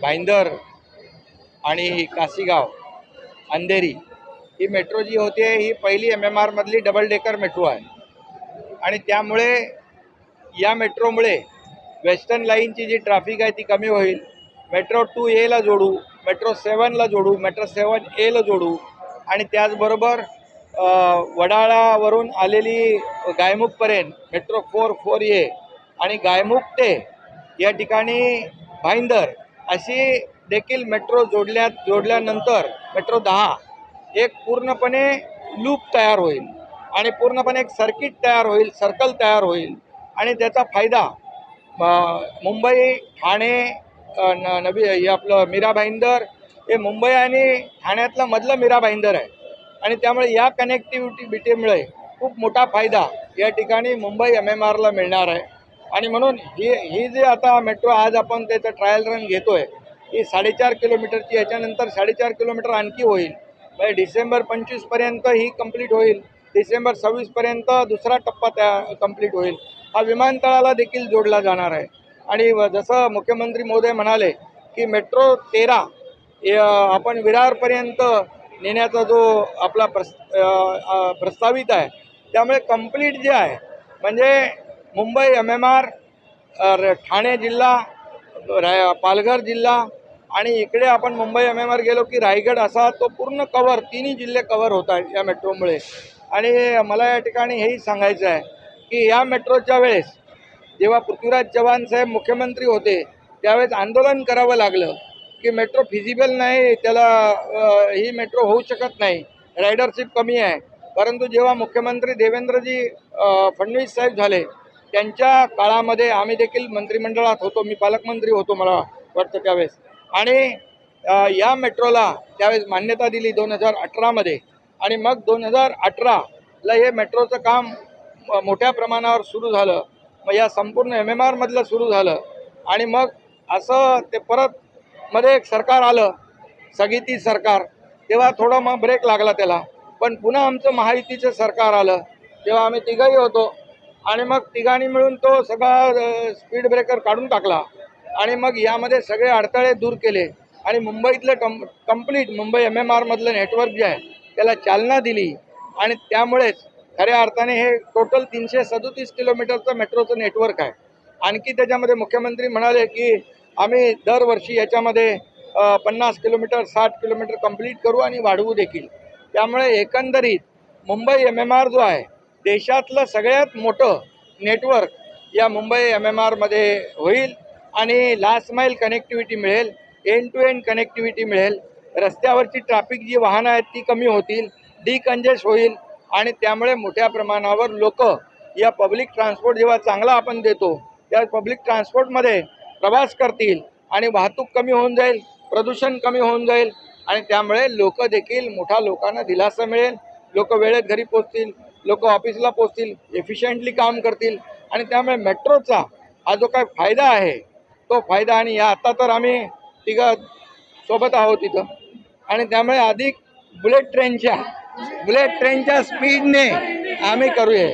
भाईंदर आणि काशीगाव अंधेरी. ही मेट्रो जी होते ही पहिली एम एम आरमधली डबल डेकर मेट्रो आहे. आणि त्यामुळे या मेट्रोमुळे वेस्टर्न लाईनची जी ट्रॅफिक आहे ती कमी होईल. मेट्रो टू एला जोडू मेट्रो सेवनला जोडू मेट्रो सेवन एला जोडू. आणि त्याचबरोबर वडाळावरून आलेली गायमुखपर्यंत मेट्रो फोर फोर ए आणि गायमुख ते या ठिकाणी भाईंदर अशी देखील मेट्रो जोडल्या जोडल्यानंतर मेट्रो दहा एक पूर्णपणे लूप तयार होईल आणि पूर्णपणे एक सर्किट तयार होईल सर्कल तयार होईल. आणि त्याचा फायदा मुंबई ठाणे न नवी हे आपलं मीरा भाईंदर हे मुंबई आणि ठाण्यातलं मधलं मीरा भाईंदर आहे. आणि त्यामुळे या कनेक्टिव्हिटी बिटीमुळे खूप मोठा फायदा या ठिकाणी मुंबई एम एम आरला मिळणार आहे. आणि म्हणून ही ही जी आता मेट्रो आज आपण त्याचं ट्रायल रन घेतो आहे ही साडेचार किलोमीटरची याच्यानंतर साडेचार किलोमीटर आणखी होईल. म्हणजे डिसेंबर पंचवीसपर्यंत ही कंप्लीट होईल. डिसेंबर सव्वीसपर्यंत दुसरा टप्पा त्या कंप्लीट होईल. हा विमानतळाला देखील जोडला जाणार आहे. आणि जसं मुख्यमंत्री महोदय म्हणाले की मेट्रो तेरा आपण विरारपर्यंत नेण्याचा जो आपला प्रस प्रस्तावित आहे त्यामुळे कंप्लीट जे आहे म्हणजे Mumbai M M R Thane जिल्हा राय पालघर जिल्हा आणि इकडे आपण मुंबई एम एम आर गेलो की रायगड असा तो पूर्ण कवर तिन्ही जिल्हे कवर होत आहेत या मेट्रोमुळे आणि मला या ठिकाणी हेही सांगायचं आहे की या मेट्रोच्या वेळेस जेव्हा पृथ्वीराज चव्हाण साहेब मुख्यमंत्री होते त्यावेळेस आंदोलन करावं लागलं की मेट्रो फिजिबल नाही त्याला ही मेट्रो होऊ शकत नाही रायडरशिप कमी आहे. परंतु जेव्हा मुख्यमंत्री देवेंद्रजी फडणवीस साहेब झाले त्यांच्या काळामध्ये आम्ही देखील मंत्रिमंडळात होतो. मी पालकमंत्री होतो मला वाटतं त्यावेळेस. आणि या मेट्रोला त्यावेळेस मान्यता दिली दोन हजार अठरामध्ये आणि मग दोन हजार अठराला हे मेट्रोचं काम म- मोठ्या प्रमाणावर सुरू झालं. मग या संपूर्ण एम एम आरमधलं सुरू झालं. आणि मग असं ते परत मध्ये एक सरकार आलं सगिती सरकार. तेव्हा थोडं मग ब्रेक लागला त्याला. पण पुन्हा आमचं महायुतीचं सरकार आलं. तेव्हा आम्ही तिघंही होतो. आणि मग तिघांनी मिळून तो सगळा स्पीड ब्रेकर काढून टाकला. आणि मग यामध्ये सगळे अडथळे दूर केले. आणि मुंबईतलं कम कंप्लीट मुंबई एम एम आरमधलं नेटवर्क जे आहे त्याला चालना दिली. आणि त्यामुळेच खऱ्या अर्थाने हे टोटल तीनशे सदोतीस किलोमीटरचं मेट्रोचं नेटवर्क आहे. आणखी त्याच्यामध्ये मुख्यमंत्री म्हणाले की आम्ही दरवर्षी याच्यामध्ये पन्नास किलोमीटर साठ किलोमीटर कंप्लीट करू आणि वाढवू देखील. त्यामुळे एकंदरीत मुंबई एम एम आर जो आहे देशातलं सगळ्यात मोठं नेटवर्क या मुंबई एम एम आरमध्ये होईल आणि लास्ट माईल कनेक्टिव्हिटी मिळेल एंड टू एंड कनेक्टिव्हिटी मिळेल. रस्त्यावरची ट्रॅफिक जी वाहनं आहेत ती कमी होतील डिकंजेस्ट होईल आणि त्यामुळे मोठ्या प्रमाणावर लोक या पब्लिक ट्रान्सपोर्ट जेव्हा चांगला आपण देतो त्या पब्लिक ट्रान्सपोर्टमध्ये प्रवास करतील आणि वाहतूक कमी होऊन जाईल प्रदूषण कमी होऊन जाईल आणि त्यामुळे लोक देखील मोठ्या लोकांना दिलासा मिळेल. लोक वेळेत घरी पोचतील लोक ऑफिसला पोचतील एफिशियंटली काम करतील आणि त्यामुळे मेट्रोचा हा जो काय फायदा आहे तो फायदा आणि या आता तर आम्ही तिघं सोबत आहोत तिथं आणि त्यामुळे अधिक बुलेट ट्रेनच्या बुलेट ट्रेनच्या स्पीडने आम्ही करूया.